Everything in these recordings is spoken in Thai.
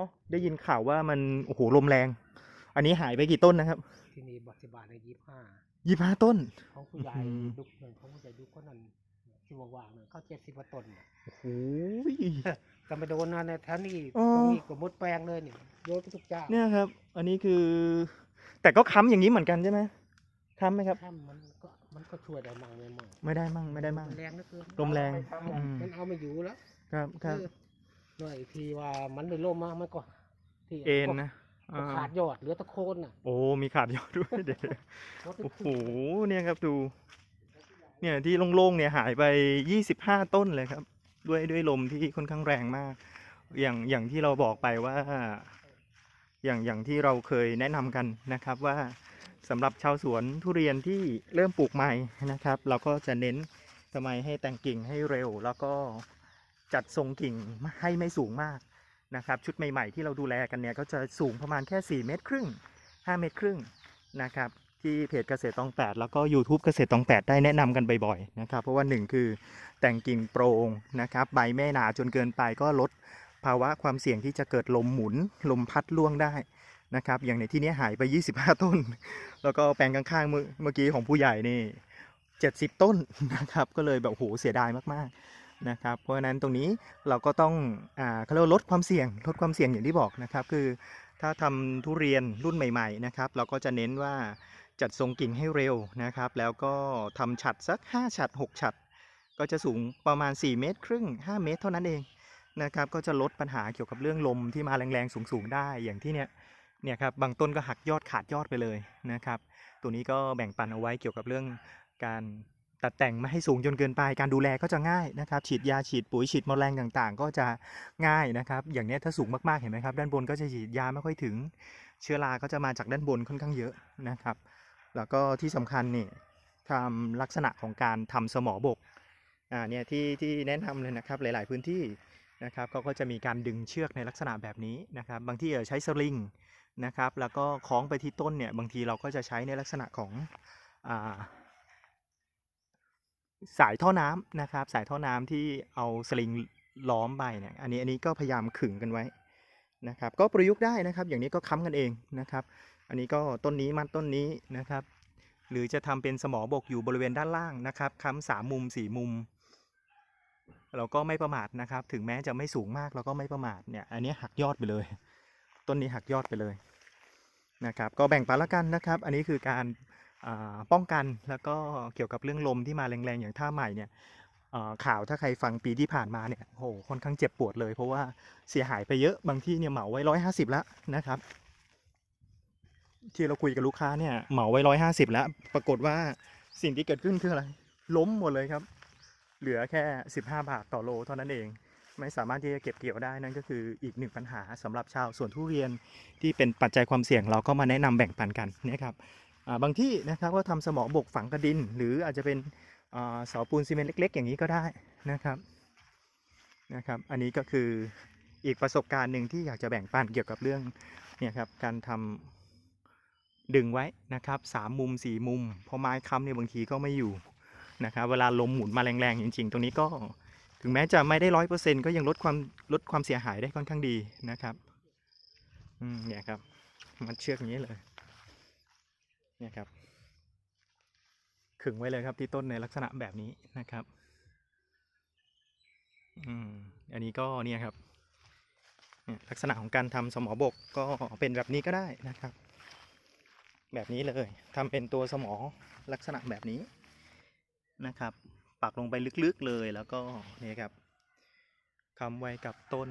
อ๋อได้ยินข่าวว่ามันโอ้โหลมแรง อันนี้หายไปกี่ต้นนะครับ ที่นี่บัตรบาทในยี่ห้ายี่ห้าต้น ของผู้ใหญ่อื้อหือดุกหนึ่งของผู้ใหญ่ดุกคนนั้นที่ว่างๆหนึ่งเข้าเจ็ดสิบกว่าต้นน่ะโอ้โหก็ไปโดนนะในแถวนี้อ๋อตรงนี้ก็หมดแปลงเลยนี่โดนไปทุกเจ้าเนี่ยครับ อันนี้คือ แต่ก็ค้ำอย่างนี้เหมือนกันใช่ไหมค้ำไหมครับถ้ามันก็มันก็ช่วยได้มั่งไม่มั่งไม่ได้มั่งไม่ได้มั่งนแรงนะคือลมแรงเอาอืมมันเอาไม่อยู่แล้วครับครับเออ หน่อยทีว่ามันได้ล่มมามันก็ที่เอ็นนะก็อ่าขาดยอดเหลือตะโคนน่ะ โอ้ มีขาดยอดด้วยเดี๋ยวรถโอ้โห เนี่ยครับดู เนี่ยที่โล่งๆเนี่ยหายไปยี่สิบห้าต้นเลยครับ ด้วยด้วยลมที่ค่อนข้างแรงมาก อย่างอย่างที่เราบอกไปว่า อย่างอย่างที่เราเคยแนะนำกันนะครับว่าสำหรับชาวสวนทุเรียนที่เริ่มปลูกใหม่นะครับ เราก็จะเน้นทำไมให้แต่งกิ่งให้เร็วแล้วก็ จัดทรงกิ่งให้ไม่สูงมากนะครับ ชุดใหม่ ๆ ที่เราดูแลกันเนี่ยก็จะสูงประมาณแค่ 4 เมตรครึ่ง 5 เมตรครึ่งนะครับที่เพจเกษตรตองแปดแล้วก็ YouTube เกษตรตองแปดได้แนะนำกันบ่อยๆนะครับเพราะว่าหนึ่งคือแต่งกิ่งโปร่งนะครับใบไม่หนาจนเกินไปก็ลดภาวะความเสี่ยงที่จะเกิดลมหมุนลมพัดล่วงได้นะครับอย่างในที่นี้หายไป 25 ต้น แล้วก็แปลงข้างๆเมื่อเมื่อกี้ของผู้ใหญ่นี่ 70 ต้นนะครับก็เลยแบบโหเสียดายมากๆ นะครับเพราะฉะนั้นตรงนี้เราก็ต้องอ่าเขาเรียกว่าลดความเสี่ยงลดความเสี่ยงอย่างที่บอกนะครับ คือถ้าทำทุเรียนรุ่นใหม่ๆนะครับ เราก็จะเน้นว่าจัดทรงกิ่งให้เร็วนะครับ แล้วก็ทำฉัดสัก 5 ฉัด 6 ฉัด ก็จะสูงประมาณ 4 เมตร ครึ่ง 5 เมตรเท่านั้นเองนะครับ ก็จะลดปัญหาเกี่ยวกับเรื่องลมที่มาแรงๆสูงๆได้อย่างที่เนี้ยเนี่ยครับบางต้นก็หักยอดขาดยอดไปเลยนะครับ ตัวนี้ก็แบ่งปันเอาไว้เกี่ยวกับเรื่องการ ตัดแต่งไม่ให้สูงจนเกินไป การดูแลก็จะง่ายนะครับ ฉีดยาฉีดปุ๋ยฉีดแมลงต่างๆ ก็จะง่ายนะครับ อย่างนี้ถ้าสูงมากๆเห็นไหมครับ ด้านบนก็จะฉีดยาไม่ค่อยถึง เชื้อราก็จะมาจากด้านบนค่อนข้างเยอะนะครับ แล้วก็ที่สำคัญนี่ทำลักษณะของการทำสมอบกอ่าเนี่ยที่ที่แนะนำเลยนะครับหลาย ๆพื้นที่นะครับเขาก็จะมีการดึงเชือกในลักษณะแบบนี้นะครับ บางที่จะใช้สลิงนะครับ แล้วก็คล้องไปที่ต้นเนี่ยบางทีเราก็จะใช้ในลักษณะของอ่า สายท่อน้ำนะครับ สายท่อน้ำที่เอาสลิงล้อมไปเนี่ยอันนี้อันนี้ก็พยายามขึงกันไว้นะครับ ก็ประยุกต์ได้นะครับ อย่างนี้ก็ค้ำกันเองนะครับ อันนี้ก็ต้นนี้มัดต้นนี้นะครับ หรือจะทำเป็นสมอบกอยู่บริเวณด้านล่างนะครับค้ำสามมุมสี่มุม เราก็ไม่ประมาทนะครับ ถึงแม้จะไม่สูงมากเราก็ไม่ประมาทเนี่ย อันนี้หักยอดไปเลย ต้นนี้หักยอดไปเลยนะครับ ก็แบ่งปันละกันนะครับ อันนี้คือการ ป้องกันแล้วก็เกี่ยวกับเรื่องลมที่มาแรงๆอย่างท่าใหม่เนี่ยข่าวถ้าใครฟังปีที่ผ่านมาเนี่ยโหค่อนข้างเจ็บปวดเลย เพราะว่าเสียหายไปเยอะบางที่เนี่ยเหมาไว้ร้อยห้าสิบแล้วนะครับ ที่เราคุยกับลูกค้าเนี่ยเหมาไว้ร้อยห้าสิบแล้ว ปรากฏว่าสิ่งที่เกิดขึ้นคืออะไร ล้มหมดเลยครับ เหลือแค่15บห้าบาทต่อโลเท่านั้นเอง ไม่สามารถที่จะเก็บเกี่ยวได้นั่นก็คืออีกหนึ่งปัญหาสำหรับชาวสวนทุเรียนที่เป็นปัจจัยความเสี่ยงเราก็มาแนะนำแบ่งปันกันนะครับ บางที่นะครับก็ทำสมอบกฝังกระดิน หรืออาจจะเป็นเสาปูนซีเมนต์เล็ก ๆ อย่างนี้ก็ได้นะครับนะครับ อันนี้ก็คืออีกประสบการณ์หนึ่งที่อยากจะแบ่งปันเกี่ยวกับเรื่องเนี่ยครับการทำดึงไว้นะครับสามมุมสี่มุมพอไม้ค้ำเนี่ยบางทีก็ไม่อยู่นะครับเวลาลมหมุนมาแรงๆจริง ๆ ตรงนี้ก็ถึงแม้จะไม่ได้ร้อยเปอร์เซ็นต์ก็ยังลดความลดความเสียหายได้ค่อนข้างดีนะครับอืมเนี่ยครับ มันเชือกอย่างนี้เลย เนี่ยครับ ขึงไว้เลยครับที่ต้นในลักษณะแบบนี้นะครับ อืม อันนี้ก็เนี่ยครับลักษณะของการทำสมอบกก็เป็นแบบนี้ก็ได้นะครับ แบบนี้เลยทำเป็นตัวสมอลักษณะแบบนี้นะครับ ปักลงไปลึกๆเลยแล้วก็นี่ครับคำไว้กับต้น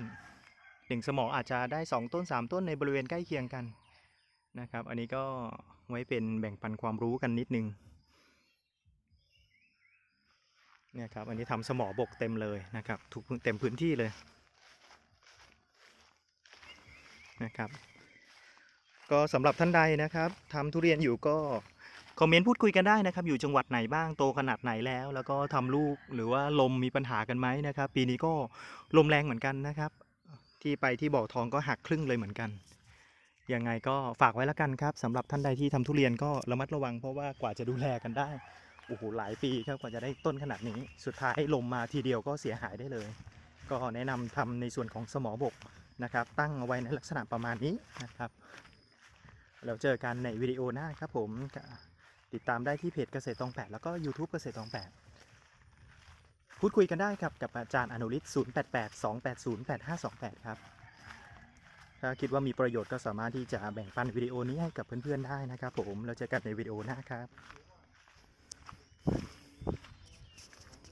หนึ่งสมออาจจะได้สองต้นสามต้นในบริเวณใกล้เคียงกันนะครับ อันนี้ก็ ไว้เป็นแบ่งปันความรู้กันนิดนึงเนี่ยครับอันนี้ทำสมอบกเต็มเลยนะครับทุกเต็มพื้นที่เลยนะครับ ก็สำหรับท่านใดนะครับทำทุเรียนอยู่ก็คอมเมนต์พูดคุยกันได้นะครับ อยู่จังหวัดไหนบ้างโตขนาดไหนแล้ว แล้วก็ทำลูกหรือว่าลมมีปัญหากันไหมนะครับ ปีนี้ก็ลมแรงเหมือนกันนะครับ ที่ไปที่บ่อทองก็หักครึ่งเลยเหมือนกัน ยังไงก็ฝากไว้แล้วกันครับสำหรับท่านใดที่ทำทุเรียนก็ระมัดระวังเพราะว่ากว่าจะดูแลกันได้โอ้โหหลายปีครับกว่าจะได้ต้นขนาดนี้ สุดท้ายลมมาทีเดียวก็เสียหายได้เลย ก็แนะนำทำในส่วนของสมอบกนะครับ ตั้งเอาไว้ในลักษณะประมาณนี้นะครับแล้วเจอกันในวิดีโอหน้าครับผมติดตามได้ที่เพจเกษตรตองแปดแล้วก็ YouTube เกษตรตองแปดพูดคุยกันได้ครับกับอาจารย์อนุริศ088 280 8528 ครับ ถ้าคิดว่ามีประโยชน์ก็สามารถที่จะแบ่งปันวิดีโอนี้ให้กับเพื่อนๆได้นะครับผม แล้วเจอกันในวิดีโอหน้าครับ